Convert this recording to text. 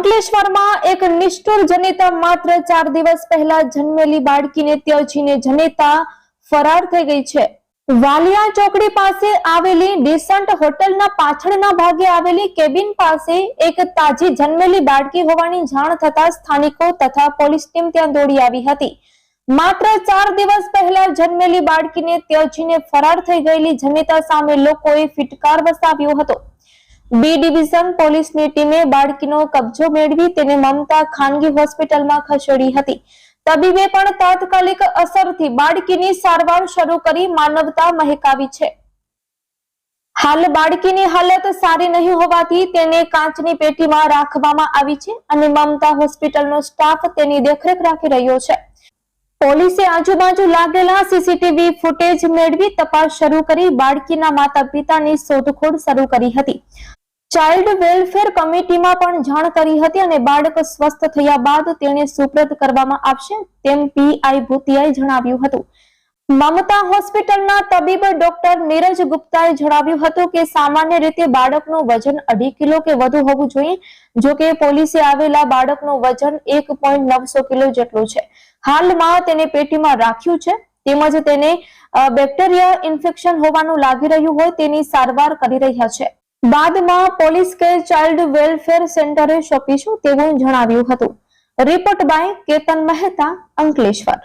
અંકલેશ્વરમાં એક નિષ્ઠુર જનેતા માત્ર ચાર દિવસ પહેલા જન્મેલી બાળકીને ત્યજીને જનેતા ફરાર થઈ ગઈ છે. વાલિયા ચોકડી પાસે આવેલી ડિસન્ટ હોટલના પાછળના ભાગે આવેલી કેબિન પાસે એક તાજી જન્મેલી બાળકી હોવાની જાણ થતા સ્થાનિકો તથા પોલીસ ટીમ ત્યાં દોડી આવી હતી. માત્ર ચાર દિવસ પહેલા જન્મેલી બાળકીને ત્યજીને ફરાર થઈ ગયેલી જનેતા સામે લોકોએ ફિટકાર વસાવ્યો હતો. બી ડિવિઝન પોલીસની ટીમે બાળકીનો કબજો મેળવી તેને મમતા ખાનગી હોસ્પિટલમાં ખસેડી હતી. તબીબે પણ તાત્કાલિક અસરથી બાળકીની સારવાર શરૂ કરી માનવતા મહેકાવી છે. હાલ બાળકીની હાલત સારી નહીં હોવાથી તેને કાચની પેટીમાં રાખવામાં આવી છે અને મમતા હોસ્પિટલનો સ્ટાફ તેની દેખરેખ રાખી રહ્યો છે. પોલીસે આજુબાજુ લાગેલા સીસીટીવી ફૂટેજ મેળવી તપાસ શરૂ કરી બાળકીના માતા પિતાની શોધખોળ શરૂ કરી હતી. ચાઇલ્ડ વેલફેર કમિટીમાં પણ જાણ કરી હતી અને બાળક સ્વસ્થ થયા બાદ તેને સુપ્રત કરવામાં આવશે, તેમ પીઆઈ ભૂતિયાએ જણાવ્યું હતું. મમતા હોસ્પિટલના તબીબ ડોક્ટર નીરજ ગુપ્તાએ જણાવ્યું હતું કે સામાન્ય રીતે બાળકનું વજન અઢી કિલો કે વધુ હોવું જોઈએ, જો કે પોલીસે આવેલા બાળકનું વજન એક પોઈન્ટ નવસો કિલો જેટલું છે. હાલમાં તેને પેટીમાં રાખ્યું છે, તેમજ તેને બેક્ટેરિયા ઇન્ફેક્શન હોવાનું લાગી રહ્યું હોય તેની સારવાર કરી રહ્યા છે. બાદમાં પોલીસ કે ચાઇલ્ડ વેલફેર સેન્ટરે સોંપીશું તેવું જણાવ્યું હતું. Report by Ketan Mehta, Ankleshwar.